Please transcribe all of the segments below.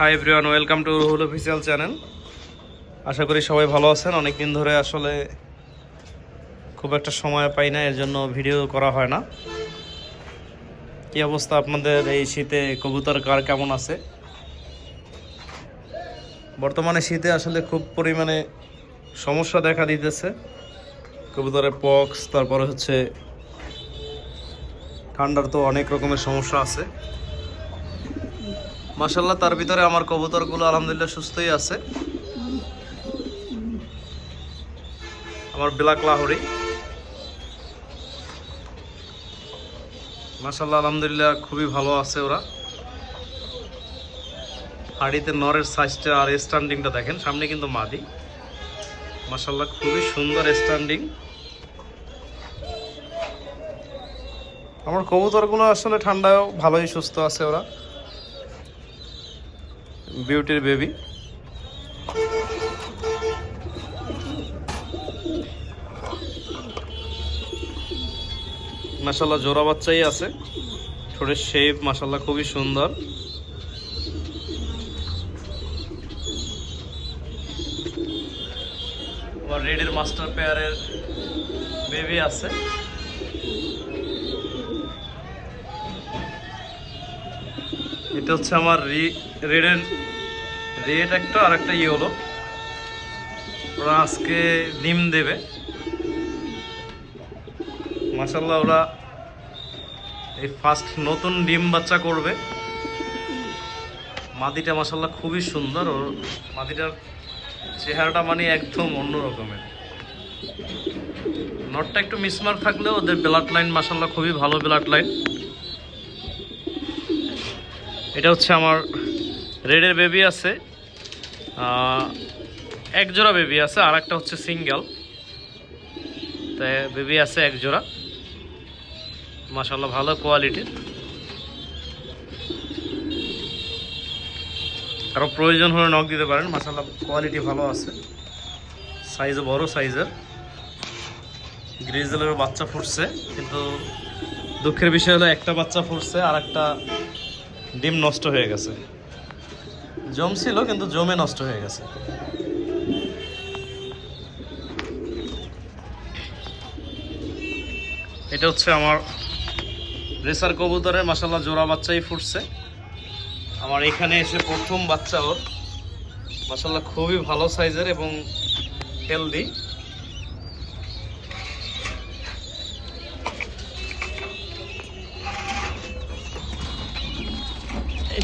Hi everyone welcome to Ruhul official channel আশা করি সবাই ভালো আছেন। অনেক দিন ধরে আসলে খুব একটা সময় পাই না, এর জন্য ভিডিও করা হয় না। কি অবস্থা আপনাদের এই শীতে? কবুতর কার কেমন আছে? বর্তমানে শীতে আসলে খুব পরিমাণে সমস্যা দেখা দিতেছে। কবুতরের পক্স তারপরে হচ্ছে ঠান্ডার তো অনেক রকমের সমস্যা আছে। মাসাল্লাহ তার ভিতরে আমার কবুতরগুলো আলহামদুলিল্লাহ সুস্থই আছে। আমার ব্ল্যাক লাহরি। মাসাল্লাহ আলহামদুলিল্লাহ খুবই ভালো আছে ওরা। হাড়িতে নরের সাইজটা আর স্ট্যান্ডিংটা দেখেন, সামনে কিন্তু মাদি। মাসাল্লাহ খুবই সুন্দর স্ট্যান্ডিং আমার কবুতরগুলো আসলে ঠান্ডায়ও ভালোই সুস্থ আছে ওরা। বিউটির বেবি। মাসাল্লাহ জোড়া বাচ্চাই আছে। ঠোঁটের শেপ মাসাল্লাহ খুবই সুন্দর। রেডের মাস্টার পেয়ারের বেবি আছে। এটা হচ্ছে আমার রেডের রেড একটা আর একটা ইয়ে হলো ওরা আজকে ডিম দেবে। মাসাল্লাহ ওরা এই ফার্স্ট নতুন ডিম বাচ্চা করবে। মাদিটা মাসাল্লাহ খুবই সুন্দর, ওর মাদিটার চেহারাটা মানে একদম অন্য রকমের। নটটা একটু মিসমার থাকলেও ওদের ব্লাড লাইন মাসাল্লাহ খুবই ভালো ব্লাড লাইন এটা হচ্ছে আমার রেডের বেবি আছে। এক জোড়া বেবি আছে আর একটা হচ্ছে সিঙ্গেল তাই বেবি আছে এক জোড়া মাসাল্লাহ ভালো কোয়ালিটির আরও প্রয়োজন হলে নখ দিতে পারেন মাসাল্লাহ কোয়ালিটি ভালো আছে। সাইজও বড় সাইজের গ্রিজেলের বাচ্চা ফুটছে, কিন্তু দুঃখের বিষয় হলো একটা বাচ্চা ফুটছে আর একটা ডিম নষ্ট হয়ে গেছে। জমছিল কিন্তু জমে নষ্ট হয়ে গেছে। এটা হচ্ছে আমার রেসার কবুতরের মাসাল্লাহ জোড়া বাচ্চাই ফুটছে। আমার এখানে এসে প্রথম বাচ্চা ওর। মাসাল্লাহ খুবই ভালো সাইজের এবং হেলদি।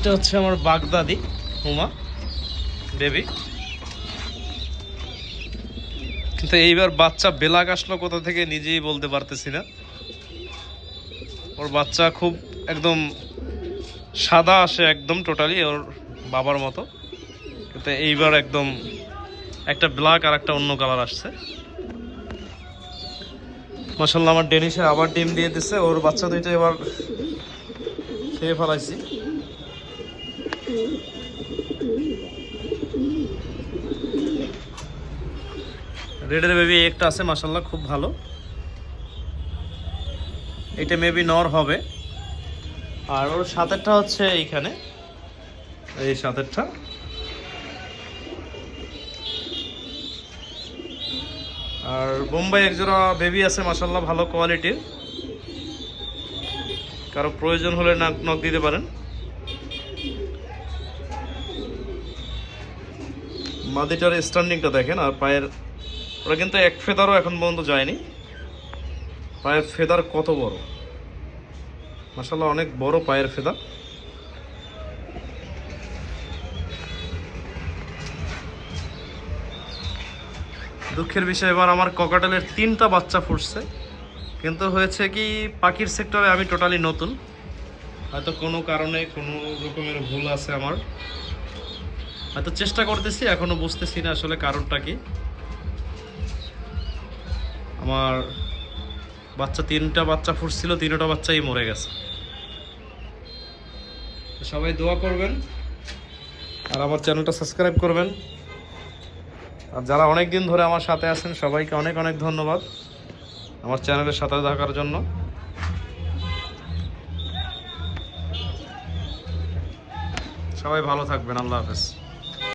এটা হচ্ছে আমার বাগদাদি, হুমা বেবি কিন্তু এইবার বাচ্চা বেলাক আসলো কোথা থেকে নিজেই বলতে পারতেছি না। ওর বাচ্চা খুব একদম সাদা আসে একদম টোটালি ওর বাবার মতো। কিন্তু এইবার একদম একটা ব্ল্যাক আর একটা অন্য কালার আসছে। মাসাল্লাহ আমার ডেনিসে আবার ডিম দিয়ে দিচ্ছে ওর বাচ্চা দুইটা এবার খেয়ে ফেলাইছি। রেডের বেবি একটা আছে মাসাল্লাহ খুব ভালো। এটা মেবি নর হবে। আর ওর সাতেরটা হচ্ছে এইখানে। এই সাতেরটা। আর বোম্বাই একজোড়া বেবি আছে মাসাল্লাহ ভালো কোয়ালিটির কারও প্রয়োজন হলে নাক নখ দিতে পারেন। মাদিটার স্ট্যান্ডিংটা দেখেন, আর পায়ের ওরা কিন্তু এক ফেদারও এখন পর্যন্ত যায়নি। পায়ের ফেদার কত বড়? মাসাল্লাহ অনেক বড় পায়ের ফেদার। দুঃখের বিষয়, এবার আমার ককাটেলের তিনটা বাচ্চা ফুটছে। কিন্তু হয়েছে কি, পাখির সেক্টরে আমি টোটালি নতুন। হয়তো কোনো কারণে কোনো রকমের ভুল আছে আমার। হয়তো চেষ্টা করতেছি, এখনও বুঝতেছি না আসলে কারণটা কি। আমার বাচ্চা তিনটা বাচ্চা ফুটছিল, তিনটা বাচ্চাই মরে গেছে। সবাই দোয়া করবেন, আর আমার চ্যানেলটা সাবস্ক্রাইব করবেন। আর যারা অনেক দিন ধরে আমার সাথে আছেন, সবাইকে অনেক অনেক ধন্যবাদ আমার চ্যানেলের সাথে থাকার জন্য। সবাই ভালো থাকবেন, আল্লাহ হাফেজ।